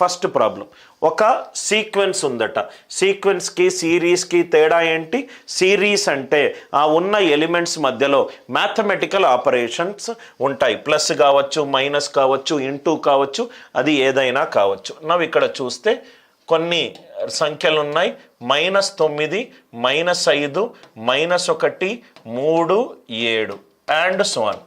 First problem. ఒక sequence ఉందట. సీక్వెన్స్కి సిరీస్కి తేడా ఏంటి? సిరీస్ అంటే ఆ ఉన్న ఎలిమెంట్స్ మధ్యలో మ్యాథమెటికల్ ఆపరేషన్స్ ఉంటాయి. ప్లస్ కావచ్చు మైనస్ కావచ్చు ఇంటూ కావచ్చు అది ఏదైనా కావచ్చు. నవ్వు ఇక్కడ చూస్తే కొన్ని సంఖ్యలు ఉన్నాయి మైనస్ తొమ్మిది మైనస్ ఐదు మైనస్ ఒకటి మూడు ఏడు అండ్ సోన్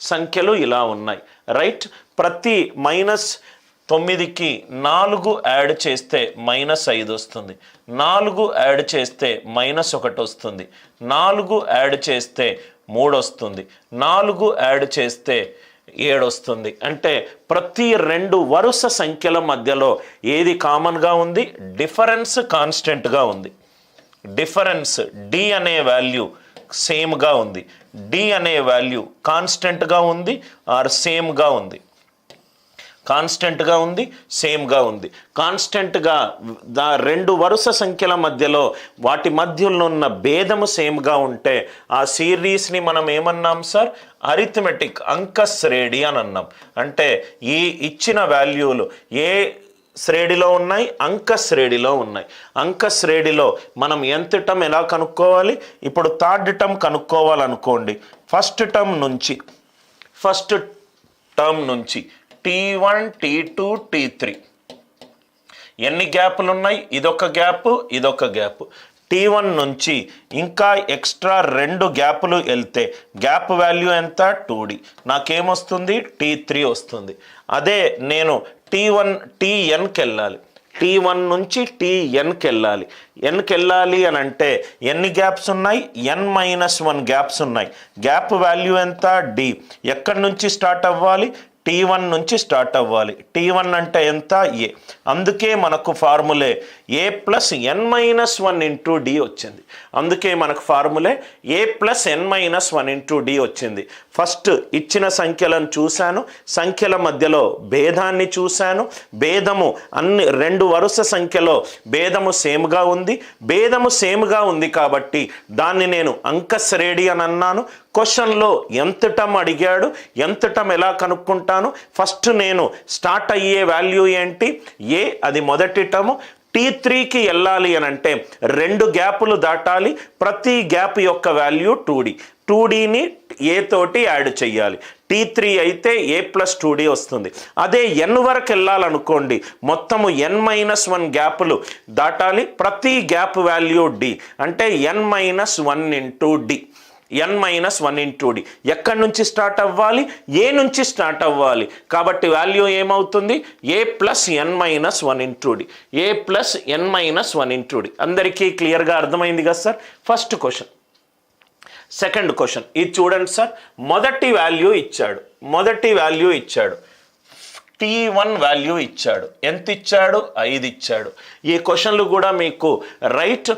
సంఖ్యలు ఇలా ఉన్నాయి. రైట్ ప్రతి మైనస్ తొమ్మిదికి నాలుగు యాడ్ చేస్తే మైనస్ ఐదు వస్తుంది. నాలుగు యాడ్ చేస్తే మైనస్ ఒకటి వస్తుంది. నాలుగు యాడ్ చేస్తే మూడు వస్తుంది. నాలుగు యాడ్ చేస్తే ఏడు వస్తుంది. అంటే ప్రతి రెండు వరుస సంఖ్యల మధ్యలో ఏది కామన్గా ఉంది? డిఫరెన్స్ కాన్స్టెంట్గా ఉంది. డిఫరెన్స్ డి అనే వాల్యూ సేమ్గా ఉంది. డి అనే వాల్యూ కాన్స్టెంట్గా ఉంది ఆర్ సేమ్గా ఉంది. కాన్స్టెంట్గా ఉంది సేమ్గా ఉంది. కాన్స్టెంట్గా దా రెండు వరుస సంఖ్యల మధ్యలో వాటి మధ్యలో ఉన్న భేదము సేమ్గా ఉంటే ఆ సిరీస్ని మనం ఏమన్నాం సార్? అరిథమెటిక్ అంక శ్రేణి అని అన్నాం. అంటే ఈ ఇచ్చిన వాల్యూలు ఏ శ్రేణిలో ఉన్నాయి? అంక శ్రేణిలో ఉన్నాయి. అంక శ్రేణిలో మనం ఎంత టర్మ్ ఎలా కనుక్కోవాలి? ఇప్పుడు థర్డ్ టర్మ్ కనుక్కోవాలనుకోండి. ఫస్ట్ టర్మ్ నుంచి ఫస్ట్ టర్మ్ నుంచి T one T two T three ఎన్ని గ్యాపులు ఉన్నాయి ఇదొక గ్యాప్ ఇదొక గ్యాప్. టీ వన్ నుంచి ఇంకా ఎక్స్ట్రా రెండు గ్యాపులు వెళ్తే గ్యాప్ వాల్యూ ఎంత? Two D. నాకేమొస్తుంది? టీ త్రీ వస్తుంది. అదే నేను టీ వన్ టీ ఎన్కి వెళ్ళాలి టీ వన్ నుంచి టీ ఎన్కి వెళ్ళాలి ఎన్కి వెళ్ళాలి అని అంటే ఎన్ని గ్యాప్స్ ఉన్నాయి? ఎన్ మైనస్ వన్ గ్యాప్స్ ఉన్నాయి. గ్యాప్ వాల్యూ ఎంత? డి ఎక్కడి నుంచి స్టార్ట్ అవ్వాలి? టీ వన్ నుంచి స్టార్ట్ అవ్వాలి. టీ వన్ అంటే ఎంత? ఏ అందుకే మనకు formulae A plus N minus one into D వచ్చింది. అందుకే మనకు formulae A plus N minus one into D వచ్చింది. ఫస్ట్ ఇచ్చిన సంఖ్యలను చూశాను. సంఖ్యల మధ్యలో భేదాన్ని చూశాను. భేదము అన్ని రెండు వరుస సంఖ్యలో భేదము సేమ్గా ఉంది. భేదము సేమ్గా ఉంది కాబట్టి దాన్ని నేను అంకశ్రేణి అని అన్నాను. క్వశ్చన్లో ఎంత టమ్ అడిగాడు ఎంత టమ్ ఎలా కనుక్కుంటాను ఫస్ట్ నేను స్టార్ట్ అయ్యే వాల్యూ ఏంటి ఏ అది మొదటి టము టీ త్రీకి వెళ్ళాలి అని అంటే రెండు గ్యాపులు దాటాలి ప్రతి గ్యాప్ యొక్క వాల్యూ టూ డి టూ డీని ఏ తోటి యాడ్ చేయాలి టీ త్రీ అయితే ఏ ప్లస్ టూ డి వస్తుంది. అదే ఎన్ వరకు వెళ్ళాలనుకోండి మొత్తము ఎన్ మైనస్ వన్ గ్యాపులు దాటాలి ప్రతి గ్యాప్ వాల్యూ డి అంటే N minus one into D N minus one into D ఎక్కడి నుంచి స్టార్ట్ అవ్వాలి? ఏ నుంచి స్టార్ట్ అవ్వాలి? కాబట్టి వాల్యూ ఏమవుతుంది? A plus N minus one into D A plus N minus one into D అందరికీ క్లియర్గా అర్థమైంది కదా sir? First question second question ఇది చూడండి సార్. మొదటి వాల్యూ ఇచ్చాడు. మొదటి వాల్యూ ఇచ్చాడు. టీ వన్ వాల్యూ ఇచ్చాడు. ఎంత ఇచ్చాడు? ఐదు ఇచ్చాడు. ఈ క్వశ్చన్లు కూడా మీకు రైట్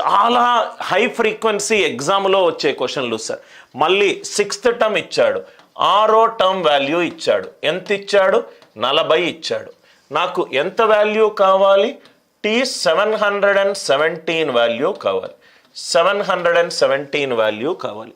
చాలా హై ఫ్రీక్వెన్సీ ఎగ్జామ్లో వచ్చే క్వశ్చన్లు సార్ మళ్ళీ సిక్స్త్ టర్మ్ ఇచ్చాడు. ఆరో టర్మ్ వాల్యూ ఇచ్చాడు. ఎంత ఇచ్చాడు? నలభై ఇచ్చాడు. నాకు ఎంత వాల్యూ కావాలి? T seven hundred and seventeen value కావాలి. Seven hundred and seventeen value కావాలి.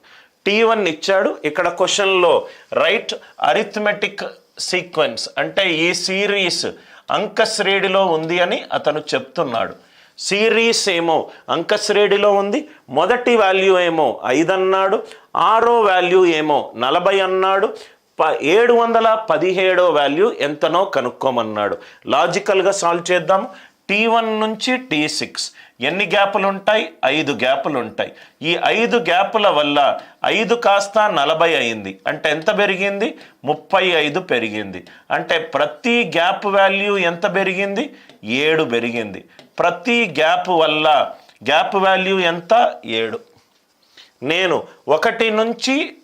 టీ వన్ ఇచ్చాడు. ఇక్కడ క్వశ్చన్లో రైట్ అరిథమెటిక్ సీక్వెన్స్ అంటే ఈ సిరీస్ అంకశ్రేణిలో ఉంది అని అతను చెప్తున్నాడు. సిరీస్ ఏమో అంకశ్రేణిలో ఉంది మొదటి వాల్యూ ఏమో ఐదు అన్నాడు ఆరో వాల్యూ ఏమో నలభై అన్నాడు ప ఏడు వందల పదిహేడో వాల్యూ ఎంతనో కనుక్కోమన్నాడు. లాజికల్గా సాల్వ్ చేద్దాం. టీ వన్ నుంచి టీ సిక్స్ ఎన్ని గ్యాపులు ఉంటాయి ఐదు గ్యాపులు ఉంటాయి ఈ ఐదు గ్యాపుల వల్ల ఐదు కాస్త నలభై అయింది. అంటే ఎంత పెరిగింది? ముప్పై ఐదు పెరిగింది. అంటే ప్రతి గ్యాప్ వాల్యూ ఎంత పెరిగింది? ఏడు పెరిగింది. ప్రతి గ్యాప్ వల్ల గ్యాప్ వాల్యూ ఎంత? ఏడు. నేను ఒకటి నుంచి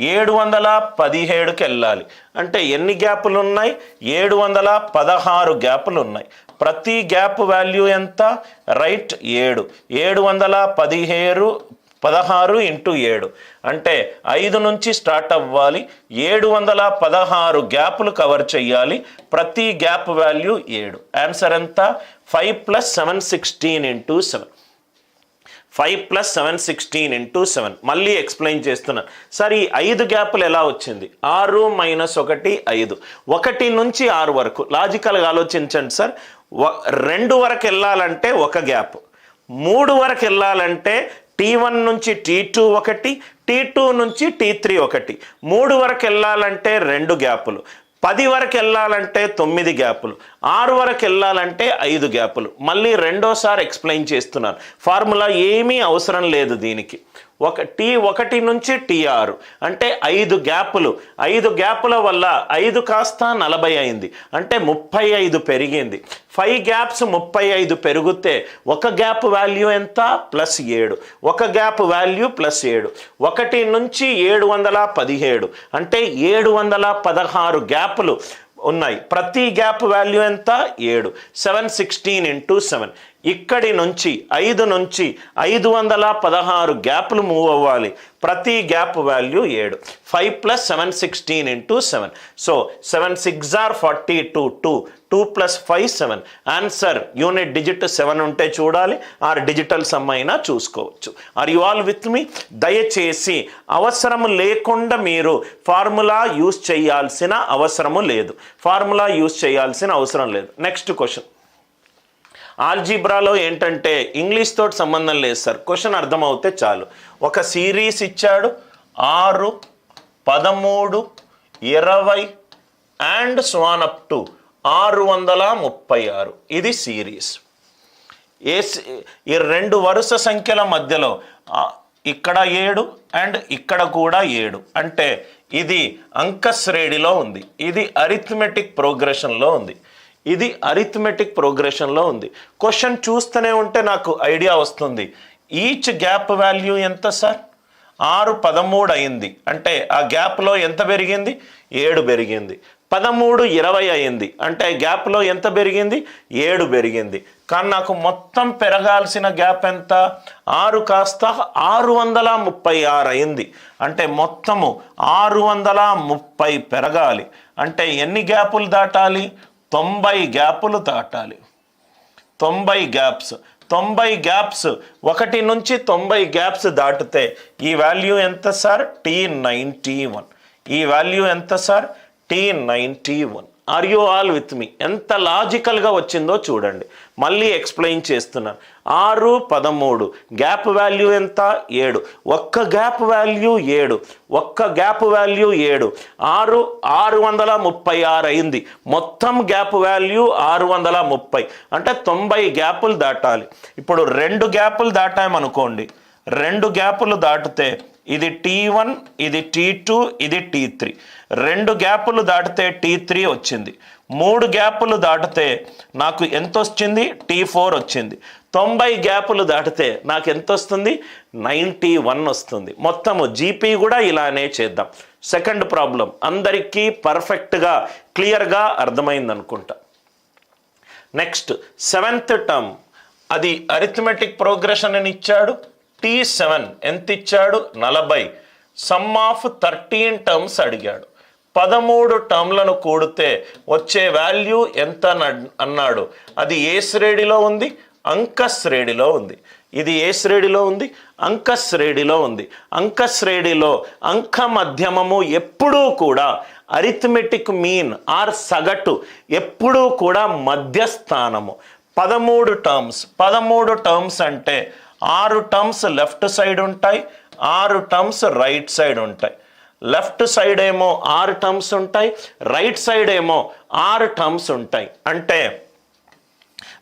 ఏడు వందల పదిహేడుకి వెళ్ళాలి అంటే ఎన్ని గ్యాపులు ఉన్నాయి ఏడు వందల పదహారు గ్యాపులు ఉన్నాయి ప్రతి గ్యాప్ వాల్యూ ఎంత? రైట్ ఏడు. ఏడు వందల పదిహేడు పదహారు ఇంటూ ఏడు. అంటే ఐదు నుంచి స్టార్ట్ అవ్వాలి. ఏడు వందల పదహారు గ్యాప్లు కవర్ చేయాలి ప్రతి గ్యాప్ వాల్యూ ఏడు. ఆన్సర్ ఎంత? Five plus seven sixteen into seven. Five plus seven sixteen into seven. మళ్ళీ ఎక్స్ప్లెయిన్ చేస్తున్నాను సార్ ఈ ఐదు గ్యాపులు ఎలా వచ్చింది? ఆరు మైనస్ ఒకటి ఐదు. ఒకటి నుంచి ఆరు వరకు. లాజికల్గా ఆలోచించండి సార్. రెండు వరకు వెళ్ళాలంటే ఒక గ్యాప్. మూడు వరకు వెళ్ళాలంటే టీ వన్ నుంచి టీ టూ ఒకటి టీ టూ నుంచి టీ త్రీ ఒకటి. మూడు వరకు వెళ్ళాలంటే రెండు గ్యాపులు. పది వరకు వెళ్ళాలంటే తొమ్మిది గ్యాపులు. ఆరు వరకు వెళ్ళాలంటే ఐదు గ్యాపులు. మళ్ళీ రెండోసారి ఎక్స్ప్లెయిన్ చేస్తున్నాను. ఫార్ములా ఏమీ అవసరం లేదు దీనికి. ఒక టీ ఒకటి నుంచి టీ ఆరు. అంటే ఐదు గ్యాపులు. ఐదు గ్యాపుల వల్ల ఐదు కాస్త నలభై అయింది. అంటే ముప్పై ఐదు పెరిగింది. ఫైవ్ గ్యాప్స్ ముప్పై ఐదు పెరిగితే ఒక గ్యాప్ వాల్యూ ఎంత? ప్లస్ ఏడు. ఒక గ్యాప్ వాల్యూ ప్లస్ ఏడు. ఒకటి నుంచి ఏడు వందల పదిహేడు. అంటే ఏడు వందల పదహారు గ్యాపులు. ఉన్నాయి. ప్రతి గ్యాప్ వాల్యూ ఎంత? ఏడు. Seven sixteen into seven. ఇక్కడి నుంచి ఐదు నుంచి ఐదు వందల పదహారు గ్యాప్లు మూవ్ అవ్వాలి. ప్రతి గ్యాప్ వాల్యూ ఏడు. Five plus seven sixteen into seven. So seven six or forty two two. Two plus five seven. Answer unit digit seven ఉంటే చూడాలి. ఆర్ డిజిటల్ సమ్ అయినా చూసుకోవచ్చు. Are you all with me? దయచేసి అవసరం లేకుండా మీరు formula use చేయాల్సిన అవసరము లేదు. ఫార్ములా యూస్ చేయాల్సిన అవసరం లేదు. Next question. ఆల్జీబ్రాలో ఏంటంటే ఇంగ్లీష్ తోటి సంబంధం లేదు సార్. క్వశ్చన్ అర్థమవుతే చాలు. ఒక సిరీస్ ఇచ్చాడు. ఆరు పదమూడు ఇరవై అండ్ స్వాన్ అప్ టు ఆరు వందల ముప్పై ఆరు. ఇది సిరీస్. ఏ ఈ రెండు వరుస సంఖ్యల మధ్యలో ఇక్కడ ఏడు అండ్ ఇక్కడ కూడా ఏడు. అంటే ఇది అంకశ్రేణిలో ఉంది. ఇది అరిథమెటిక్ ప్రోగ్రెషన్లో ఉంది. ఇది అరిథమెటిక్ ప్రోగ్రెషన్లో ఉంది. క్వశ్చన్ చూస్తూనే ఉంటే నాకు ఐడియా వస్తుంది. ఈచ్ గ్యాప్ వాల్యూ ఎంత సార్ ఆరు పదమూడు అయింది. అంటే ఆ గ్యాప్లో ఎంత పెరిగింది? ఏడు పెరిగింది. పదమూడు ఇరవై అయింది. అంటే గ్యాప్లో ఎంత పెరిగింది? ఏడు పెరిగింది. కానీ నాకు మొత్తం పెరగాల్సిన గ్యాప్ ఎంత? ఆరు కాస్త ఆరు వందల ముప్పై ఆరు అయింది. అంటే మొత్తము ఆరు వందల ముప్పై పెరగాలి. అంటే ఎన్ని గ్యాపులు దాటాలి? తొంభై గ్యాపులు దాటాలి. తొంభై గ్యాప్స్. తొంభై గ్యాప్స్. ఒకటి నుంచి తొంభై గ్యాప్స్ దాటితే ఈ వాల్యూ ఎంత సార్? T ninety one. ఈ వాల్యూ ఎంత sir? T ninety one. Are you all with me ఎంత లాజికల్గా వచ్చిందో చూడండి. మళ్ళీ ఎక్స్ప్లెయిన్ చేస్తున్నాను. ఆరు పదమూడు. గ్యాప్ వాల్యూ ఎంత? ఏడు. ఒక్క గ్యాప్ వాల్యూ ఏడు. ఒక్క గ్యాప్ వాల్యూ ఏడు. ఆరు ఆరు వందల ముప్పై ఆరు అయింది. మొత్తం గ్యాప్ వాల్యూ ఆరు వందల ముప్పై అంటే తొంభై గ్యాపులు దాటాలి. ఇప్పుడు రెండు గ్యాపులు దాటామనుకోండి. రెండు గ్యాపులు దాటితే ఇది టీ వన్ ఇది టీ టూ ఇది టీ త్రీ. రెండు గ్యాపులు దాటితే టీ త్రీ వచ్చింది. మూడు గ్యాపులు దాటితే నాకు ఎంత వచ్చింది? టీ ఫోర్ వచ్చింది. తొంభై గ్యాపులు దాటితే నాకు ఎంత వస్తుంది? నైంటీ వన్ వస్తుంది. మొత్తము జీపీ కూడా ఇలానే చేద్దాం. సెకండ్ ప్రాబ్లం అందరికీ పర్ఫెక్ట్గా క్లియర్గా అర్థమైంది అనుకుంటా నెక్స్ట్ సెవెంత్ టర్మ్ అది అరిథమెటిక్ ప్రోగ్రెషన్ అని ఇచ్చాడు. టీ సెవెన్ ఎంత ఇచ్చాడు నలభై. సమ్ ఆఫ్ థర్టీన్ టర్మ్స్ అడిగాడు. పదమూడు టర్మ్లను కూడితే వచ్చే వాల్యూ ఎంత అన్నాడు. అది ఏ శ్రేణిలో ఉంది? అంక శ్రేణిలో ఉంది. ఇది ఏ శ్రేణిలో ఉంది? అంక శ్రేణిలో ఉంది. అంక శ్రేణిలో అంక మధ్యమము ఎప్పుడూ కూడా అరిథమెటిక్ మీన్ ఆర్ సగటు ఎప్పుడూ కూడా మధ్యస్థానము. పదమూడు టర్మ్స్ పదమూడు టర్మ్స్ అంటే ఆరు టర్మ్స్ లెఫ్ట్ సైడ్ ఉంటాయి ఆరు టర్మ్స్ రైట్ సైడ్ ఉంటాయి. లెఫ్ట్ సైడ్ ఏమో ఆరు టర్మ్స్ ఉంటాయి రైట్ సైడ్ ఏమో ఆరు టర్మ్స్ ఉంటాయి. అంటే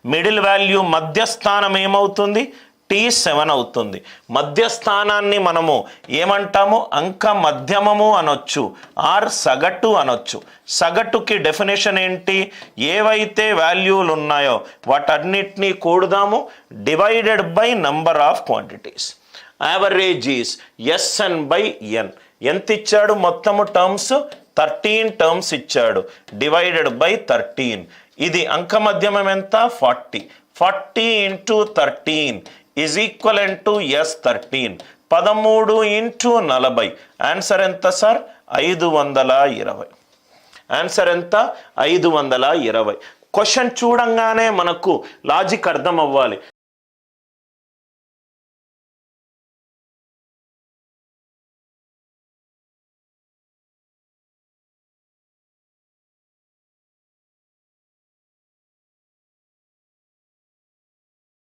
మిడిల్ వాల్యూ మధ్యస్థానం ఏమవుతుంది? టీ సెవెన్ అవుతుంది. మధ్యస్థానాన్ని మనము ఏమంటాము? అంక మధ్యమము అనొచ్చు. ఆర్ సగటు అనొచ్చు. సగటుకి డెఫినేషన్ ఏంటి? ఏవైతే వాల్యూలు ఉన్నాయో వాటన్నిటినీ కూడదాము. Divided by number of quantities average is SN by N ఎంత ఇచ్చాడు? మొత్తము టర్మ్స్ థర్టీన్ టర్మ్స్ ఇచ్చాడు. డివైడెడ్ బై థర్టీన్ ఇది అంక మధ్యమం ఎంత? Forty forty into thirteen is equal to S thirteen పదమూడు ఇంటూ నలభై. ఆన్సర్ ఎంత సార్ ఐదు వందల ఇరవై. ఆన్సర్ ఎంత? ఐదు వందల ఇరవై. క్వశ్చన్ చూడంగానే మనకు లాజిక్ అర్థం అవ్వాలి